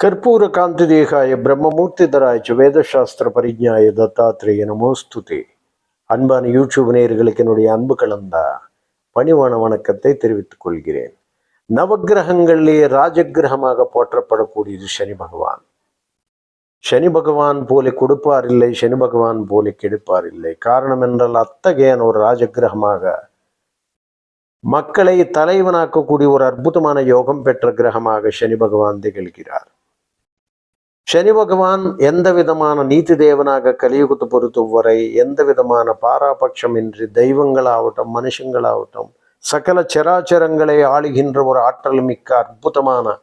ಕರ್ಪೂರ ಕಾಂತಿದೇಹಾಯ பிரம்மமூர்த்திதராய வேதசாஸ்திர பரிஜாய தத்தாத்திரேய நமோஸ்துதே அன்பான யூடியூப் நேயர்களுக்கு என்னுடைய அன்பு கலந்த பணிவான வணக்கத்தை தெரிவித்துக் கொள்கிறேன் நவக்கிரகங்களிலே ராஜகிரகமாக போற்றப்படக்கூடியது சனி பகவான் சனி பகவான் போல கொடுப்பார் இல்லை சனி பகவான் போல கெடுப்பார் இல்லை காரணம் என்றால் அத்தகையான ஒரு ராஜகிரகமாக மக்களை தலைவனாக்கக்கூடிய ஒரு அற்புதமான யோகம் பெற்ற கிரகமாக சனி பகவான் திகழ்கிறார். சனி பகவான் எந்த விதமான நீதி தேவனாக கலியுகத்தை பொறுத்தவரை எந்த விதமான பாராபட்சமின்றி தெய்வங்களாகட்டும் மனுஷங்களாகட்டும் சகல சராச்சரங்களை ஆளுகின்ற ஒரு ஆற்றல் மிக்க அற்புதமான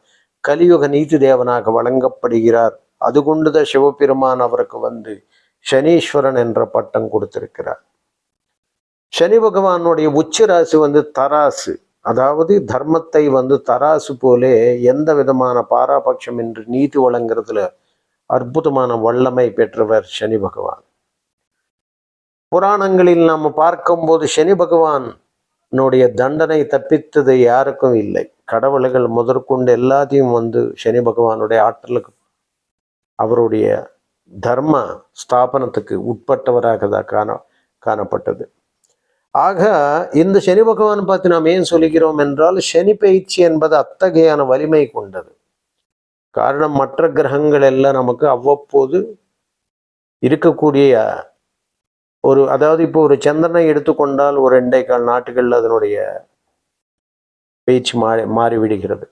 கலியுக நீதி தேவனாக வழங்கப்படுகிறார். அது கொண்டுதான் சிவபெருமான் அவருக்கு வந்து சனீஸ்வரன் என்ற பட்டம் கொடுத்திருக்கிறார். சனி பகவானுடைய உச்ச ராசி வந்து தராசு. அதாவது தர்மத்தை வந்து தராசு போலே எந்த விதமான பாராபட்சம் என்று நீதி வழங்குறதுல அற்புதமான வல்லமை பெற்றவர் சனி பகவான். புராணங்களில் நாம் பார்க்கும்போது சனி பகவானுடைய தண்டனை தப்பித்தது யாருக்கும் இல்லை. கடவுள்கள் முதற்கொண்டு எல்லாத்தையும் வந்து சனி பகவானுடைய ஆற்றலுக்கு அவருடைய தர்ம ஸ்தாபனத்துக்கு உட்பட்டவராக தான் காண காணப்பட்டது. ஆக இந்த சனி பகவான் பார்த்து நாம் ஏன் சொல்லுகிறோம் என்றால் சனி பயிற்சி என்பது அத்தகையான வலிமை கொண்டது. காரணம் மற்ற கிரகங்கள் எல்லாம் நமக்கு அவ்வப்போது இருக்கக்கூடிய ஒரு அதாவது இப்போ ஒரு சந்திரனை எடுத்துக்கொண்டால் ஒரு ரெண்டே கால் நாட்டுகளில் அதனுடைய பேச்சு மாறி மாறிவிடுகிறது.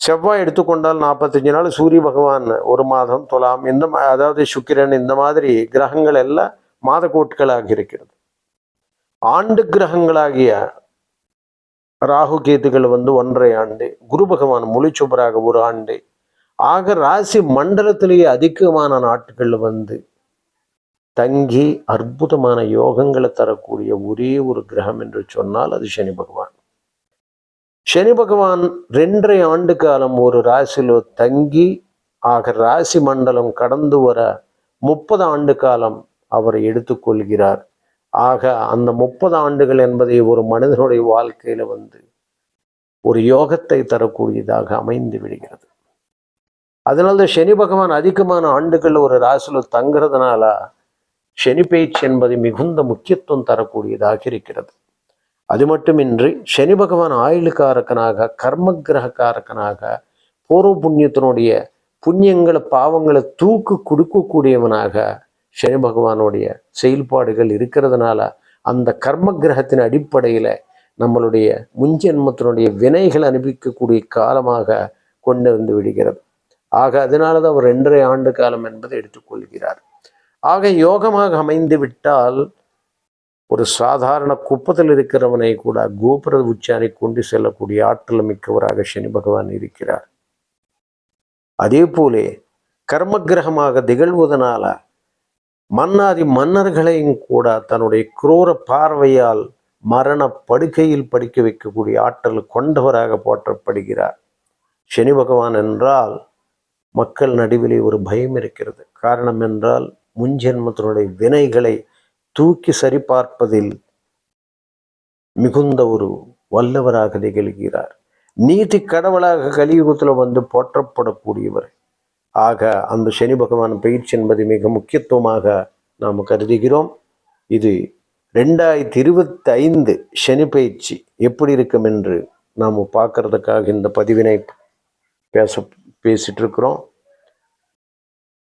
செவ்வாய் எடுத்துக்கொண்டால் நாற்பத்தஞ்சு நாள் சூரிய பகவான் ஒரு மாதம் துலாம் இந்த மா- அதாவது சுக்கிரன் இந்த மாதிரி கிரகங்கள் எல்லாம் மாதக்கோட்களாக இருக்கிறது. ஆண்டு கிரகங்களாகிய ராகு கேதுகள் வந்து ஒன்றரை ஆண்டு குரு பகவான் முழிச்சுபராக ஒரு ஆண்டு. ஆக ராசி மண்டலத்திலேயே அதிகமான நாட்கள் வந்து தங்கி அற்புதமான யோகங்களை தரக்கூடிய ஒரே ஒரு கிரகம் என்று சொன்னால் அது சனி பகவான். சனி பகவான் ரெண்டரை ஆண்டு காலம் ஒரு ராசியில தங்கி ஆக ராசி மண்டலம் கடந்து வர முப்பது ஆண்டு காலம் அவர் எடுத்துக்கொள்கிறார். ஆக அந்த முப்பது ஆண்டுகள் என்பதை ஒரு மனிதனுடைய வாழ்க்கையில வந்து ஒரு யோகத்தை தரக்கூடியதாக அமைந்து விடுகிறது. அதனால தான் சனி பகவான் அதிகமான ஆண்டுகள் ஒரு ராசியில் தங்குறதுனால சனி பயிற்சி என்பது மிகுந்த முக்கியத்துவம் தரக்கூடியதாக இருக்கிறது. அது மட்டுமின்றி சனி பகவான் ஆயுளுக்காரக்கனாக கர்ம கிரகக்காரக்கனாக பூர்வ புண்ணியத்தினுடைய புண்ணியங்களை பாவங்களை தூக்கு கொடுக்கக்கூடியவனாக சனி பகவானுடைய செயல்பாடுகள் இருக்கிறதுனால அந்த கர்ம கிரகத்தின் அடிப்படையில் நம்மளுடைய முன்ஜென்மத்தினுடைய வினைகள் அனுபவிக்கக்கூடிய காலமாக கொண்டு வந்து விடுகிறது. ஆக அதனால தான் அவர் ரெண்டரை ஆண்டு காலம் என்பதை எடுத்துக்கொள்கிறார். ஆக யோகமாக அமைந்து விட்டால் ஒரு சாதாரண குப்பத்தில் இருக்கிறவனை கூட கோபுர உச்சாரை கொண்டு செல்லக்கூடிய ஆற்றல் மிக்கவராக சனி பகவான் இருக்கிறார். அதே போலே கர்ம கிரகமாக திகழ்வதனால மன்னாதி மன்னர்களையும் கூட தன்னுடைய குரூர பார்வையால் மரண படுக்கையில் படிக்க வைக்கக்கூடிய ஆற்றல் கொண்டவராக போற்றப்படுகிறார். சனி பகவான் என்றால் மக்கள் நடுவிலே ஒரு பயம் இருக்கிறது. காரணம் என்றால் முன்ஜென்மத்தினுடைய வினைகளை தூக்கி சரிபார்ப்பதில் மிகுந்த ஒரு வல்லவராக திகழ்கிறார். நீதி கடவுளாக கலியுகத்தில் வந்து போற்றப்படக்கூடியவர். ஆக அந்த சனி பகவான் பயிற்சி என்பது மிக முக்கியத்துவமாக நாம் கருதுகிறோம். இது ரெண்டாயிரத்தி இருபத்தி ஐந்து சனி பயிற்சி எப்படி இருக்கும் என்று நாம் பார்க்கறதுக்காக இந்த பதிவினை பேச பேசிட்டு இருக்கிறோம்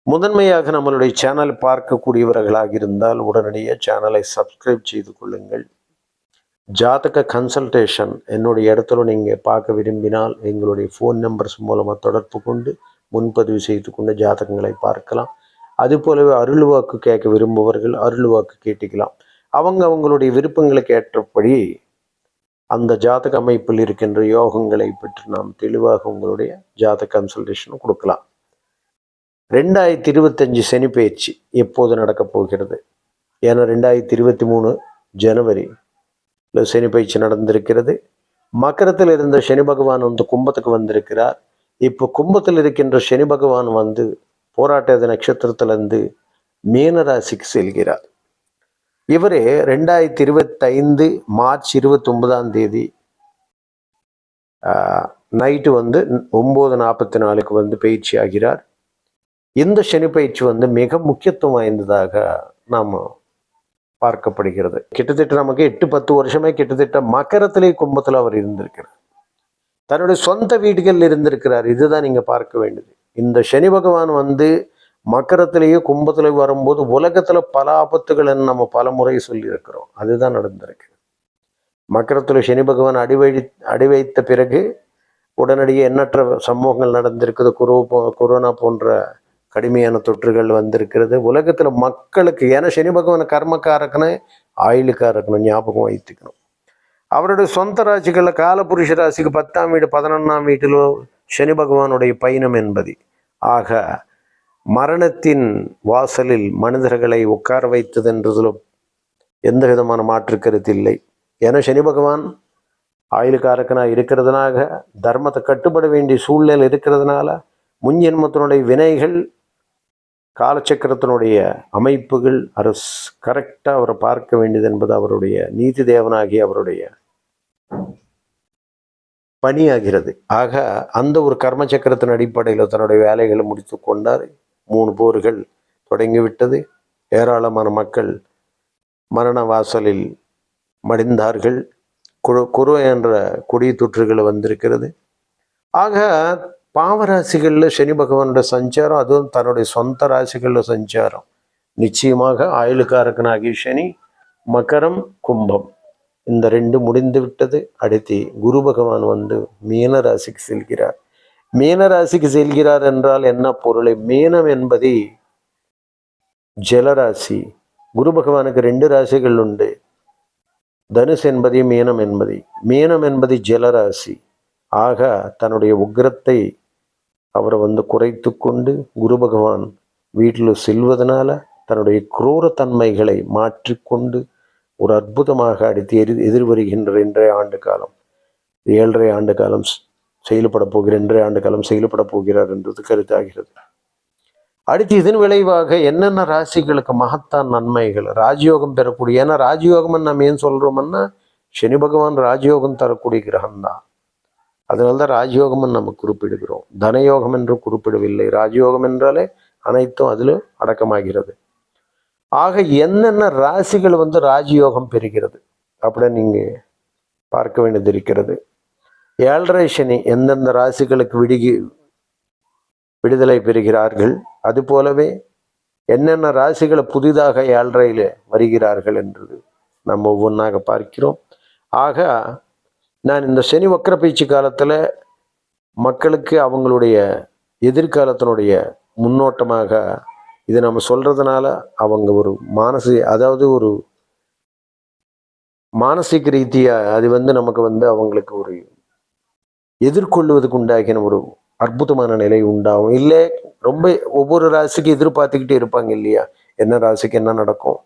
முதன்மையாக நம்மளுடைய சேனல் பார்க்கக்கூடியவர்களாக இருந்தால் உடனடியாக சேனலை சப்ஸ்கிரைப் செய்து கொள்ளுங்கள். ஜாதக கன்சல்டேஷன் என்னுடைய இடத்துல நீங்கள் பார்க்க விரும்பினால் எங்களுடைய ஃபோன் நம்பர்ஸ் மூலமாக தொடர்பு கொண்டு முன்பதிவு செய்து கொண்டு ஜாதகங்களை பார்க்கலாம். அது போலவே அருள்வாக்கு கேட்க விரும்புபவர்கள் அருள்வாக்கு கேட்டுக்கலாம். அவங்க அவங்களுடைய விருப்பங்களுக்கு ஏற்றபடி அந்த ஜாதக அமைப்பில் இருக்கின்ற யோகங்களை பற்றி நாம் தெளிவாக உங்களுடைய ஜாதக கன்சல்டேஷன் கொடுக்கலாம். ரெண்டாயிரத்தி இருபத்தஞ்சு சனி பயிற்சி எப்போது நடக்கப் போகிறது? ஏன்னா ரெண்டாயிரத்தி இருபத்தி மூணு ஜனவரி சனி பயிற்சி நடந்திருக்கிறது. மக்கரத்தில் இருந்த சனி பகவான் வந்து கும்பத்துக்கு வந்திருக்கிறார். இப்போ கும்பத்தில் இருக்கின்ற சனி பகவான் வந்து போராட்ட நட்சத்திரத்திலிருந்து மீனராசிக்கு செல்கிறார். இவர் ரெண்டாயிரத்தி இருபத்தைந்து மார்ச் இருபத்தி ஒன்பதாம் தேதி நைட்டு வந்து ஒம்பது நாற்பத்தி நாலுக்கு வந்து பயிற்சி ஆகிறார். இந்த சனி பயிற்சி வந்து மிக முக்கியத்துவம் வாய்ந்ததாக நாம் பார்க்கப்படுகிறது. கிட்டத்தட்ட நமக்கு எட்டு பத்து வருஷமே கிட்டத்தட்ட மக்கரத்திலே கும்பத்தில் அவர் இருந்திருக்கிறார். தன்னுடைய சொந்த வீடுகளில் இருந்திருக்கிறார். இதுதான் நீங்க பார்க்க வேண்டியது. இந்த சனி பகவான் வந்து மக்கரத்திலேயே கும்பத்தில் வரும்போது உலகத்துல பல ஆபத்துகள் நம்ம பல முறை சொல்லியிருக்கிறோம். அதுதான் நடந்திருக்கு மக்கரத்தில் சனி பகவான் அடி அடி வைத்த பிறகு உடனடியே எண்ணற்ற சம்பவங்கள் நடந்திருக்குது குரோ கொரோனா போன்ற கடுமையான தொற்றுகள் வந்திருக்கிறது. உலகத்துல மக்களுக்கு ஏன்னா சனி பகவான் கர்மக்காரக்கனு ஆயுளுக்காரக்கணும் ஞாபகம் வைத்துக்கணும். அவருடைய சொந்த ராசிகளில் காலபுருஷ ராசிக்கு பத்தாம் வீடு பதினொன்றாம் வீட்டிலோ சனி பகவானுடைய பயணம் என்பது. ஆக மரணத்தின் வாசலில் மனிதர்களை உட்கார வைத்தது என்றதிலும் எந்த விதமான மாற்று கருத்து இல்லை. ஏன்னா சனி பகவான் ஆயுளுக்காரக்கனாக இருக்கிறதுனாக தர்மத்தை கட்டுப்பட வேண்டிய சூழ்நிலை இருக்கிறதுனால முன்ஜென்மத்தினுடைய வினைகள் காலச்சக்கரத்தினுடைய அமைப்புகள் அரசு கரெக்டாக அவரை பார்க்க வேண்டியது என்பது அவருடைய நீதி தேவனாகிய அவருடைய பணியாகிறது. ஆக அந்த ஒரு கர்ம சக்கரத்தின் அடிப்படையில் தன்னுடைய வேலைகளை முடித்து கொண்டார். மூணு போர்கள் தொடங்கிவிட்டது. ஏராளமான மக்கள் மரண வாசலில் மடிந்தார்கள். குரு குரு என்ற கொடிய தொற்றுகள் வந்திருக்கிறது. ஆக பாவராசிகளில் சனி பகவானோட சஞ்சாரம் அதுவும் தன்னுடைய சொந்த ராசிகளில் சஞ்சாரம். நிச்சயமாக ஆயுளுக்காரக்கனாகிய சனி மகரம் கும்பம். இந்த ரெண்டு முடிந்து விட்டது. அடுத்து குரு பகவான் வந்து மீன ராசிக்கு செல்கிறார். மீன ராசிக்கு செல்கிறார் என்றால் என்ன பொருளை? மீனம் என்பது ஜலராசி. குரு பகவானுக்கு ரெண்டு ராசிகள் உண்டு. தனுஷ் என்பது மீனம் என்பது. மீனம் என்பது ஜலராசி. ஆக தன்னுடைய உக்கிரத்தை அவரை வந்து குறைத்து கொண்டு குரு பகவான் வீட்டில் செல்வதனால தன்னுடைய குரூரத்தன்மைகளை மாற்றிக்கொண்டு ஒரு அற்புதமாக அடுத்து எதிர் எதிர்வருகின்ற இன்றைய ஆண்டு காலம். ஏழரை ஆண்டு காலம் செயல்படப் செயல்பட போகிற இன்றைய ஆண்டு காலம் செயல்பட போகிறார் என்றது கருத்தாகிறது. அடுத்து இதன் விளைவாக என்னென்ன ராசிகளுக்கு மகத்தான் நன்மைகள் ராஜயோகம் பெறக்கூடிய ஏன்னா ராஜயோகம்னு நம்ம ஏன் சொல்கிறோம்னா சனி பகவான் ராஜயோகம் தரக்கூடிய கிரகம்தான். அதனால்தான் ராஜயோகம்னு நம்ம குறிப்பிடுகிறோம். தனயோகம் என்று குறிப்பிடவில்லை. ராஜயோகம் என்றாலே அனைத்தும் அதில் அடக்கமாகிறது. ஆக என்னென்ன ராசிகள் வந்து ராஜயோகம் பெறுகிறது? அப்படின்னு நீங்கள் பார்க்க வேண்டியது இருக்கிறது. ஏழரை சனி எந்தெந்த ராசிகளுக்கு விடுகி விடுதலை பெறுகிறார்கள்? அது போலவே என்னென்ன ராசிகளை புதிதாக ஏழரையில் வருகிறார்கள் என்றது நம்ம ஒவ்வொன்றாக பார்க்கிறோம். ஆக நான் இந்த சனி வக்கர பயிற்சி காலத்தில் மக்களுக்கு அவங்களுடைய எதிர்காலத்தினுடைய முன்னோட்டமாக இது நம்ம சொல்கிறதுனால அவங்க ஒரு மானசி அதாவது ஒரு மானசீக ரீதியாக அது வந்து நமக்கு வந்து அவங்களுக்கு ஒரு எதிர்கொள்வதுக்கு உண்டாகின ஒரு அற்புதமான நிலை உண்டாகும். இல்லை ரொம்ப ஒவ்வொரு ராசிக்கு எதிர்பார்த்துக்கிட்டே இருப்பாங்க இல்லையா? என்ன ராசிக்கு என்ன நடக்கும்?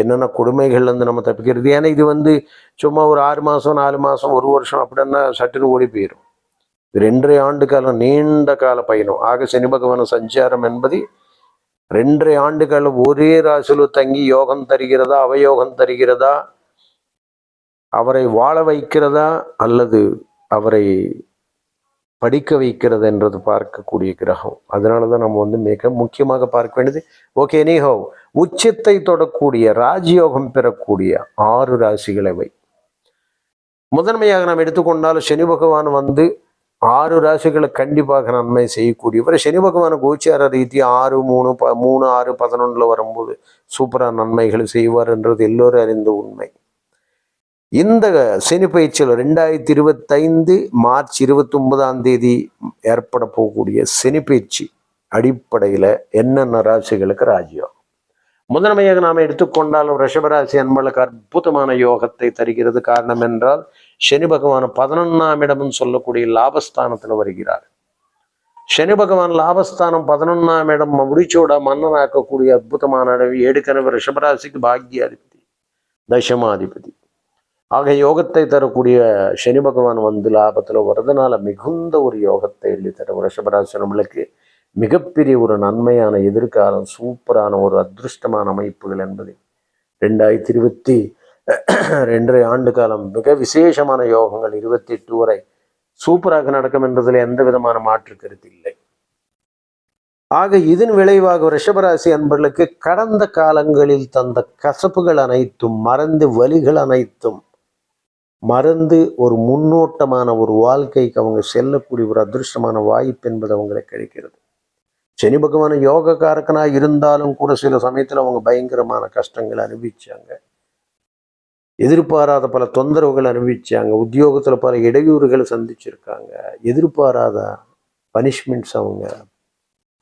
என்னென்ன கொடுமைகள்லேருந்து நம்ம தப்பிக்கிறது? ஏன்னா இது வந்து சும்மா ஒரு ஆறு மாதம் நாலு மாதம் ஒரு வருஷம் அப்படின்னா சட்டுன்னு ஓடி போயிடும் ரெண்டரை ஆண்டு காலம் நீண்ட கால பயணம். ஆக சனி பகவான சஞ்சாரம் என்பது ரெண்டரை ஆண்டு காலம் ஒரே ராசியில் தங்கி யோகம் தருகிறதா அவயோகம் தருகிறதா அவரை வாழ வைக்கிறதா அல்லது அவரை படிக்க வைக்கிறது என்றது பார்க்கக்கூடிய கிரகம். அதனால தான் நம்ம வந்து மிக முக்கியமாக பார்க்க வேண்டியது ஓகே நீஹோ உச்சத்தை தொடக்கூடிய ராஜயோகம் பெறக்கூடிய ஆறு ராசிகளவை முதன்மையாக நாம் எடுத்துக்கொண்டாலும் சனி பகவான் வந்து ஆறு ராசிகளை கண்டிப்பாக நன்மை செய்யக்கூடியவர். சனி பகவான் கோச்சார ரீதி ஆறு மூணு ப மூணு ஆறு பதினொன்றில் வரும்போது சூப்பராக நன்மைகள் செய்வார் என்றது எல்லோரும் அறிந்த உண்மை. இந்த சனி பயிற்சியில் ரெண்டாயிரத்தி இருபத்தைந்து மார்ச் இருபத்தி ஒன்பதாம் தேதி ஏற்பட போகக்கூடிய சனி பயிற்சி அடிப்படையில் என்னென்ன ராசிகளுக்கு ராஜ்யம்? முதன்மையாக நாம் எடுத்துக்கொண்டாலும் ரிஷபராசி அன்பளுக்கு அற்புதமான யோகத்தை தருகிறது. காரணம் என்றால் சனி பகவான் பதினொன்னாம் இடம்னு சொல்லக்கூடிய லாபஸ்தானத்தில் வருகிறார். சனி பகவான் லாபஸ்தானம் பதினொன்னாம் இடம் முடிச்சோட மன்னனாக்கக்கூடிய அற்புதமான இடம். ஏற்கனவே ரிஷபராசிக்கு பாக்யாதிபதி தசமாதிபதி. ஆக யோகத்தை தரக்கூடிய சனி பகவான் வந்து லாபத்தில் வரதுனால மிகுந்த ஒரு யோகத்தை எழுதி தர ரிஷபராசி நம்மளுக்கு மிகப்பெரிய ஒரு நன்மையான எதிர்காலம் சூப்பரான ஒரு அதிருஷ்டமான அமைப்புகள் என்பதை. ரெண்டாயிரத்தி இருபத்தி ரெண்டரை ஆண்டு காலம் மிக விசேஷமான யோகங்கள். இருபத்தி எட்டு வரை சூப்பராக நடக்கும் என்பதில் எந்த விதமான மாற்று கருத்து இல்லை. ஆக இதன் விளைவாக ரிஷபராசி அன்பர்களுக்கு கடந்த காலங்களில் தந்த கசப்புகள் அனைத்தும் மறந்து வலிகள் அனைத்தும் மறந்து ஒரு முன்னோட்டமான ஒரு வாழ்க்கைக்கு அவங்க செல்லக்கூடிய ஒரு அதிர்ஷ்டமான வாய்ப்பு என்பது அவங்களுக்கு கிடைக்கிறது. சனி பகவான் காரக்கனாக இருந்தாலும் கூட சில சமயத்தில் அவங்க பயங்கரமான கஷ்டங்களை அனுபவிச்சாங்க. எதிர்பாராத பல தொந்தரவுகள் அனுபவிச்சாங்க. உத்தியோகத்தில் பல இடையூறுகளை சந்திச்சிருக்காங்க. எதிர்பாராத பனிஷ்மெண்ட்ஸ் அவங்க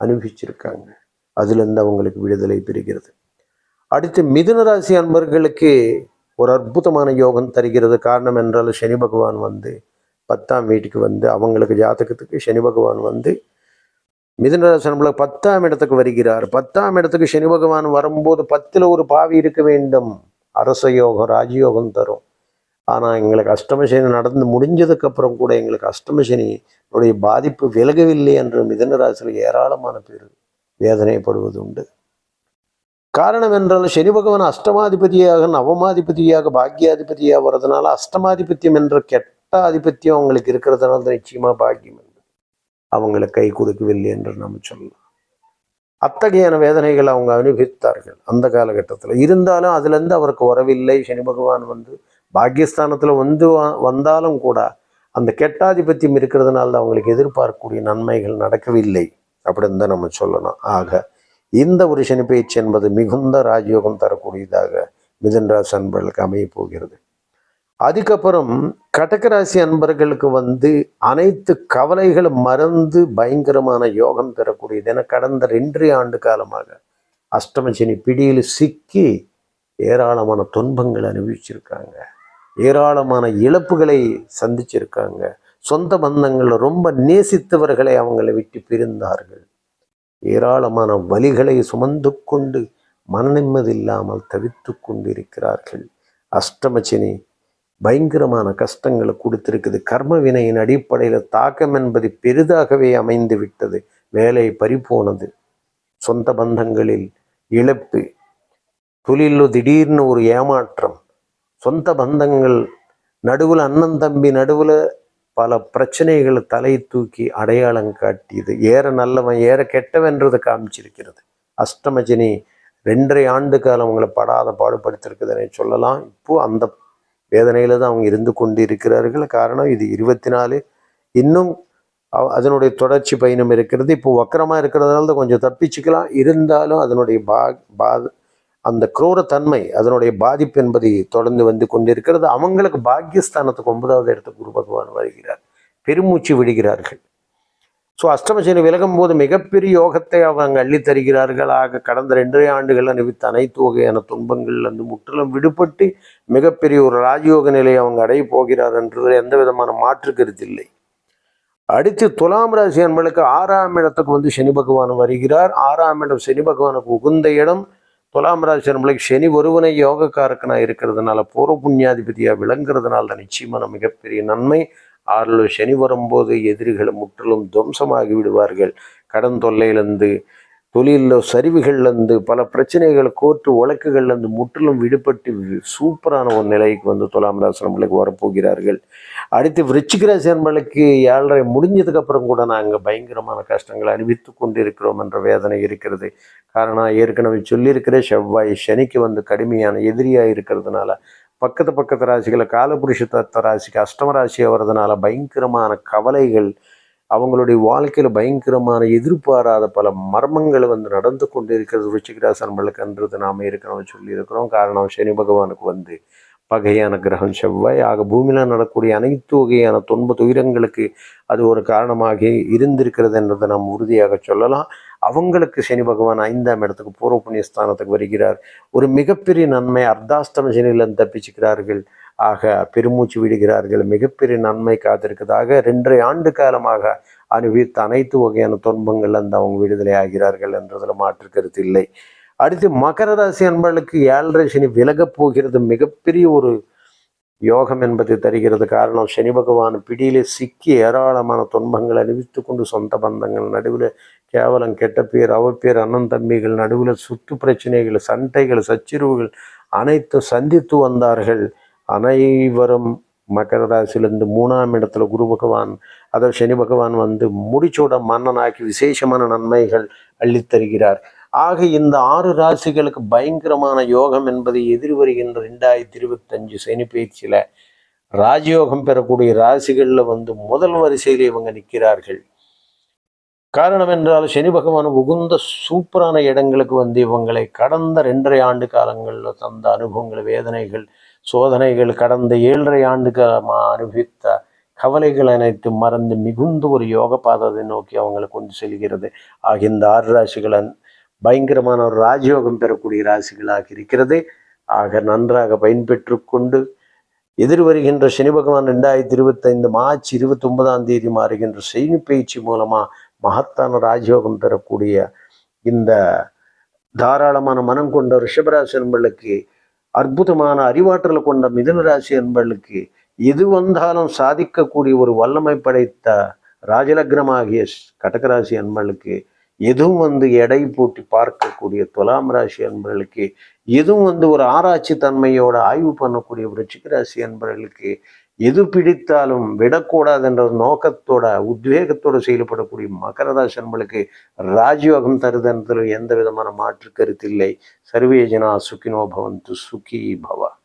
அனுபவிச்சிருக்காங்க. அதுலேருந்து அவங்களுக்கு விடுதலை பெறுகிறது. அடுத்து மிதுன ராசி அன்பர்களுக்கு ஒரு அற்புதமான யோகம் தருகிறது காரணம் என்றால் சனி பகவான் வந்து பத்தாம் வீட்டுக்கு வந்து அவங்களுக்கு ஜாதகத்துக்கு சனி பகவான் வந்து மிதுனராசனம்ல பத்தாம் இடத்துக்கு வருகிறார். பத்தாம் இடத்துக்கு சனி பகவான் வரும்போது பத்தில் ஒரு பாவி இருக்க வேண்டும். அரச யோகம் ராஜயோகம் தரும். ஆனால் எங்களுக்கு அஷ்டம சனி நடந்து முடிஞ்சதுக்கு அப்புறம் கூட எங்களுக்கு அஷ்டம சனியுடைய பாதிப்பு விலகவில்லை என்று மிதனராசியில் ஏராளமான பேர் வேதனைப்படுவது உண்டு. காரணம் என்றால் சனி பகவான் அஷ்டமாதிபதியாக நவமாதிபதியாக பாக்கியாதிபதியாக வர்றதுனால அஷ்டமாதிபத்தியம் என்ற கெட்ட ஆதிபத்தியம் அவங்களுக்கு இருக்கிறதுனால தான் நிச்சயமாக பாக்கியம் என்பது கை கொடுக்கவில்லை என்று நம்ம சொல்லலாம். அத்தகையான வேதனைகள் அவங்க அனுபவித்தார்கள் அந்த காலகட்டத்தில். இருந்தாலும் அதுலேருந்து அவருக்கு வரவில்லை. சனி பகவான் வந்து பாக்கியஸ்தானத்தில் வந்து வந்தாலும் கூட அந்த கெட்டாதிபத்தியம் இருக்கிறதுனால தான் அவங்களுக்கு எதிர்பார்க்கக்கூடிய நன்மைகள் நடக்கவில்லை. அப்படின்னு தான் நம்ம சொல்லணும். ஆக இந்த ஒரு சனி பயிற்சி என்பது மிகுந்த ராஜயோகம் தரக்கூடியதாக மிதன் ராசி அன்பர்களுக்கு அமைய போகிறது. அதுக்கப்புறம் கடகராசி அன்பர்களுக்கு வந்து அனைத்து கவலைகளும் மறந்து பயங்கரமான யோகம் பெறக்கூடியது என கடந்த ரெண்டரை ஆண்டு காலமாக அஷ்டமசனி பிடியில் சிக்கி ஏராளமான துன்பங்கள் அனுபவிச்சிருக்காங்க. ஏராளமான இழப்புகளை சந்திச்சிருக்காங்க. சொந்த பந்தங்களில் ரொம்ப நேசித்தவர்களை அவங்களை விட்டு பிரிந்தார்கள். ஏராளமான வலிகளை சுமந்து கொண்டு மனநிம்மதி இல்லாமல் தவித்து கொண்டிருக்கிறார்கள். அஷ்டமச்சினி பயங்கரமான கஷ்டங்களை கொடுத்திருக்குது. கர்ம வினையின் அடிப்படையில் தாக்கம் என்பது பெரிதாகவே அமைந்து விட்டது. வேலை பறிபோனது சொந்த பந்தங்களில் இழப்பு. தொழிலில் திடீர்னு ஒரு ஏமாற்றம். சொந்த பந்தங்கள் நடுவில் அண்ணன் தம்பி நடுவில் பல பிரச்சனைகளை தலை தூக்கி அடையாளம் காட்டியது. ஏற நல்லவன் ஏற கெட்டவன்றது காமிச்சிருக்கிறது. அஷ்டமஜினி ரெண்டரை ஆண்டு காலம் அவங்களை படாத பாடுபடுத்திருக்குதுன்னு சொல்லலாம். இப்போ அந்த வேதனையில் தான் அவங்க இருந்து கொண்டு இருக்கிறார்கள் காரணம் இது இருபத்தி நாலு இன்னும் அவ- அதனுடைய தொடர்ச்சி பயணம் இருக்கிறது. இப்போ வக்கரமாக இருக்கிறதுனால தான் கொஞ்சம் தப்பிச்சுக்கலாம். இருந்தாலும் அதனுடைய பா பா அந்த குரூரத்தன்மை அதனுடைய பாதிப்பு என்பதை தொடர்ந்து வந்து கொண்டிருக்கிறது. அவங்களுக்கு பாக்கியஸ்தானத்துக்கு ஒன்பதாவது இடத்துக்கு குரு பகவான் வருகிறார். பெருமூச்சு விடுகிறார்கள். ஸோ அஷ்டமசனி விலகும் போது மிகப்பெரிய யோகத்தை அவங்க அள்ளித் தருகிறார்கள். ஆக கடந்த ரெண்டரை ஆண்டுகள் அனுபவித்த அனைத்து வகையான துன்பங்கள்லேருந்து முற்றிலும் விடுபட்டு மிகப்பெரிய ஒரு ராஜயோக நிலையை அவங்க அடைய போகிறார் என்றதில் எந்த விதமான மாற்று கருத்து இல்லை. அடுத்து துலாம் ராசி அன்பளுக்கு ஆறாம் இடத்துக்கு வந்து சனி பகவான் வருகிறார். ஆறாம் இடம் சனி பகவானுக்கு உகுந்த இடம். துலாம் ராசி நம்மளுக்கு சனி ஒருவனை யோகக்காரக்கனாக இருக்கிறதுனால பூர்வ புண்ணியாதிபதியாக விளங்குறதுனால தான் நிச்சயமான மிகப்பெரிய நன்மை. ஆறில் சனி வரும்போது எதிரிகளை முற்றிலும் துவம்சமாகி விடுவார்கள். கடன் தொல்லையிலிருந்து தொழிலில் சரிவுகள்லேருந்து பல பிரச்சனைகள் கோர்ட்டு வழக்குகள்லேருந்து முற்றிலும் விடுபட்டு சூப்பரான ஒரு நிலைக்கு வந்து துலாம் ராசி நம்மளுக்கு வரப்போகிறார்கள். அடுத்து விருச்சிக நம்மளுக்கு ஏழரை முடிஞ்சதுக்கப்புறம் கூட நாங்கள் பயங்கரமான கஷ்டங்களை அனுபவித்து கொண்டிருக்கிறோம் என்ற வேதனை இருக்கிறது. காரணம் ஏற்கனவே சொல்லியிருக்கிற செவ்வாய் சனிக்கு வந்து கடுமையான எதிரியாக இருக்கிறதுனால பக்கத்து பக்கத்து ராசிகளை காலபுருஷ தத்த ராசிக்கு அஷ்டம ராசியாக வர்றதுனால பயங்கரமான கவலைகள் அவங்களுடைய வாழ்க்கையில் பயங்கரமான எதிர்பாராத பல மர்மங்கள் வந்து நடந்து கொண்டு இருக்கிறது ருச்சிகராசன்பளுக்குன்றது நாம் ஏற்கனவே சொல்லியிருக்கிறோம். காரணம் சனி பகவானுக்கு வந்து பகையான கிரகம் செவ்வாய். ஆக பூமியில் நடக்கக்கூடிய அனைத்து வகையான துன்ப துயரங்களுக்கு அது ஒரு காரணமாக இருந்திருக்கிறது என்றதை நாம் உறுதியாக சொல்லலாம். அவங்களுக்கு சனி பகவான் ஐந்தாம் இடத்துக்கு பூர்வ புண்ணியஸ்தானத்துக்கு வருகிறார். ஒரு மிகப்பெரிய நன்மை அர்த்தாஷ்டம சனியிலிருந்து தப்பிச்சுக்கிறார்கள். ஆக பெருமூச்சு விடுகிறார்கள். மிகப்பெரிய நன்மை காத்திருக்கிறதாக ரெண்டரை ஆண்டு காலமாக அனுபவித்த அனைத்து வகையான துன்பங்கள் அந்த அவங்க விடுதலை ஆகிறார்கள் என்றதில் மாற்று கருத்து இல்லை. அடுத்து மகர ராசி அன்பர்களுக்கு ஏழரை சனி விலகப் போகிறது. மிகப்பெரிய ஒரு யோகம் என்பதை தருகிறது. காரணம் சனி பகவான் பிடியிலே சிக்கி ஏராளமான துன்பங்கள் அணிவித்து கொண்டு சொந்த பந்தங்கள் நடுவில் கேவலம் கெட்ட பேர் அவப்பேர் அண்ணன் தம்பிகள் நடுவில் சுத்து பிரச்சனைகள் சண்டைகள் சச்சிரவுகள் அனைத்தும் சந்தித்து வந்தார்கள். அனைவரும் மகர ராசியிலிருந்து மூணாம் இடத்துல குரு பகவான் அதாவது சனி பகவான் வந்து முடிச்சோட மன்னனாக்கி விசேஷமான நன்மைகள் அள்ளித்தருகிறார். ஆக இந்த ஆறு ராசிகளுக்கு பயங்கரமான யோகம் என்பதை எதிர் வருகின்ற ரெண்டாயிரத்தி இருபத்தஞ்சு சனி பயிற்சியில் ராஜயோகம் பெறக்கூடிய ராசிகளில் வந்து முதல் வரிசையில் இவங்க நிற்கிறார்கள். காரணம் என்றால் சனி பகவான் உகுந்த சூப்பரான இடங்களுக்கு வந்து இவங்களை கடந்த ரெண்டரை ஆண்டு காலங்களில் தந்த அனுபவங்கள் வேதனைகள் சோதனைகள் கடந்த ஏழரை ஆண்டு காலமாக அனுபவித்த கவலைகள் அனைத்தும் மறந்து மிகுந்த ஒரு யோக பாதத்தை நோக்கி அவங்களை கொண்டு செல்கிறது. ஆகிய இந்த ஆறு ராசிகள் பயங்கரமான ஒரு ராஜயோகம் பெறக்கூடிய ராசிகளாக இருக்கிறது. ஆக நன்றாக பயன்பெற்று கொண்டு எதிர் வருகின்ற சனி பகவான் ரெண்டாயிரத்தி இருபத்தைந்து மார்ச் இருபத்தி ஒன்பதாம் தேதி மாறுகின்ற செய்தி பயிற்சி மூலமா மகத்தான ராஜயோகம் பெறக்கூடிய இந்த தாராளமான மனம் கொண்ட ரிஷபராசி என்பளுக்கு அற்புதமான அறிவாற்றலை கொண்ட மிதுன ராசி எது வந்தாலும் சாதிக்கக்கூடிய ஒரு வல்லமை படைத்த ராஜலக்னமாகிய கடகராசி அன்பர்களுக்கு எதுவும் வந்து எடை போட்டி பார்க்கக்கூடிய துலாம் ராசி அன்பர்களுக்கு எதுவும் வந்து ஒரு ஆராய்ச்சி தன்மையோட ஆய்வு பண்ணக்கூடிய விருச்சிக ராசி அன்பர்களுக்கு எது பிடித்தாலும் விடக்கூடாது என்ற நோக்கத்தோட உத்வேகத்தோட செயல்படக்கூடிய மகர நம்மளுக்கு ராஜயோகம் தருதனத்தில் எந்த விதமான மாற்று கருத்தில்லை சர்வேஜனா சுகினோ பவந்து சுகி பவ.